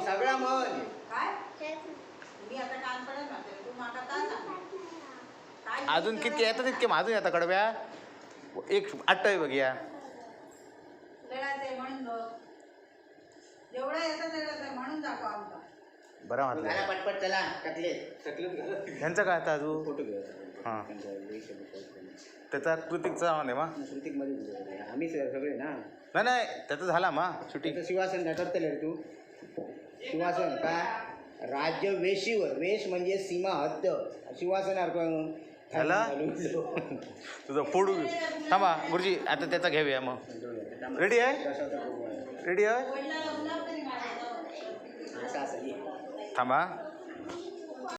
सगळा काय अजून किती येतात तितके अजून येतात कडव्या एक आठ बघूया या. बरं घाला म्हटलं पटपट चला टाकले ह्यांचं काय आता अजून? फोटो घेऊ हां. त्यांचा. त्याचा कृतिकचा आहे मा. श्रुतिकमध्ये. आम्ही सगळे ना? नाही नाही त्याचं झाला मा तिथं शिवासन काय करतले रे तू. शिवासन काय राज्य वेशीवर. वेश म्हणजे सीमा हद्द. शिवासन अर्थ झाला? तुझं फोडू थांबा गुरुजी आता त्याचा घेऊया मग. रेडी आहे? रेडी आहे? tambah